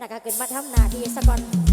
นะคะขึ้นมาทำนาที่สะก่อน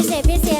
พิเศษพิเศษ